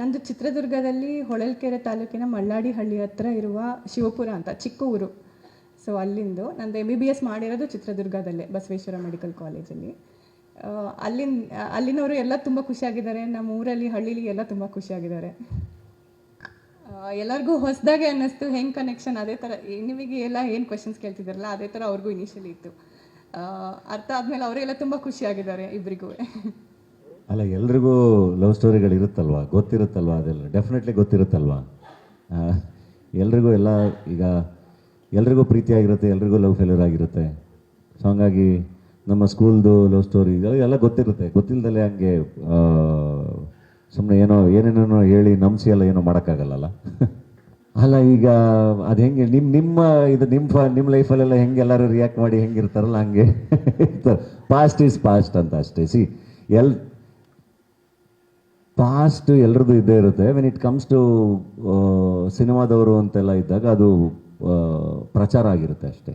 ನಂದು ಚಿತ್ರದುರ್ಗದಲ್ಲಿ ಹೊಳಲ್ಕೆರೆ ತಾಲೂಕಿನ ಮಳ್ಳಾಡಿ ಹಳ್ಳಿ ಹತ್ರ ಇರುವ ಶಿವಪುರ ಅಂತ ಚಿಕ್ಕ ಊರು ಸೊ ಅಲ್ಲಿಂದು ನಂದು ಎಂ ಬಿ ಬಿ ಎಸ್ ಮಾಡಿರೋದು ಚಿತ್ರದುರ್ಗದಲ್ಲೇ, ಬಸವೇಶ್ವರ ಮೆಡಿಕಲ್ ಕಾಲೇಜಲ್ಲಿ. ಅಲ್ಲಿನ, ಅಲ್ಲಿನವರು ಎಲ್ಲ ತುಂಬ ಖುಷಿಯಾಗಿದ್ದಾರೆ, ನಮ್ಮ ಊರಲ್ಲಿ, ಹಳ್ಳಿಲಿ ಎಲ್ಲ ತುಂಬ ಖುಷಿಯಾಗಿದ್ದಾರೆ. ಎಲ್ಲರಿಗೂ ಹೊಸದಾಗೆ ಅನ್ನಿಸ್ತು, ಹೆಂಗೆ ಕನೆಕ್ಷನ್ ಅದೇ ಥರ ನಿಮಗೆ ಎಲ್ಲ ಏನು ಕ್ವಶನ್ಸ್ ಕೇಳ್ತಿದ್ದಾರಲ್ಲ, ಅದೇ ಥರ ಅವ್ರಿಗೂ ಇನಿಷಿಯಲಿ ಇತ್ತು. ಅರ್ಥ ಆದಮೇಲೆ ಅವರೆಲ್ಲ ತುಂಬ ಖುಷಿಯಾಗಿದ್ದಾರೆ ಇಬ್ಬರಿಗೂ ಅಲ್ಲ, ಎಲ್ರಿಗೂ ಲವ್ ಸ್ಟೋರಿಗಳು ಇರುತ್ತಲ್ವಾ? ಗೊತ್ತಿರುತ್ತಲ್ವಾ? ಅದೆಲ್ಲ ಡೆಫಿನೆಟ್ಲಿ ಗೊತ್ತಿರುತ್ತಲ್ವಾ? ಎಲ್ರಿಗೂ ಎಲ್ಲ ಈಗ ಎಲ್ರಿಗೂ ಪ್ರೀತಿಯಾಗಿರುತ್ತೆ, ಎಲ್ರಿಗೂ ಲವ್ ಫೇಲ್ಯೂರ್ ಆಗಿರುತ್ತೆ. ಸೊ ಹಂಗಾಗಿ ನಮ್ಮ ಸ್ಕೂಲ್ದು ಲವ್ ಸ್ಟೋರಿ ಎಲ್ಲ ಗೊತ್ತಿರುತ್ತೆ. ಗೊತ್ತಿಲ್ಲದಲ್ಲೇ ಹಂಗೆ ಸುಮ್ಮನೆ ಏನೋ, ಏನೇನೋ ಹೇಳಿ ನಂಬಿಸಿ ಎಲ್ಲ ಏನೋ ಮಾಡೋಕ್ಕಾಗಲ್ಲಲ್ಲ? ಅಲ್ಲ, ಈಗ ಅದು ಹೆಂಗೆ ನಿಮ್ಮ ನಿಮ್ಮ ಇದು ನಿಮ್ಮ ನಿಮ್ಮ ಲೈಫಲ್ಲೆಲ್ಲ ಹೆಂಗೆ ಎಲ್ಲರೂ ರಿಯಾಕ್ಟ್ ಮಾಡಿ ಹೆಂಗಿರ್ತಾರಲ್ಲ ಹಂಗೆ? ಪಾಸ್ಟ್ ಈಸ್ ಪಾಸ್ಟ್ ಅಂತ ಅಷ್ಟೇ. ಸಿ ಎಲ್ ಪಾಸ್ಟ್ ಎಲ್ಲರದ್ದು ಇದ್ದೇ ಇರುತ್ತೆ. ವೆನ್ ಇಟ್ ಕಮ್ಸ್ ಟು ಸಿನಿಮಾದವರು ಅಂತೆಲ್ಲ ಇದ್ದಾಗ ಅದು ಪ್ರಚಾರ ಆಗಿರುತ್ತೆ ಅಷ್ಟೇ.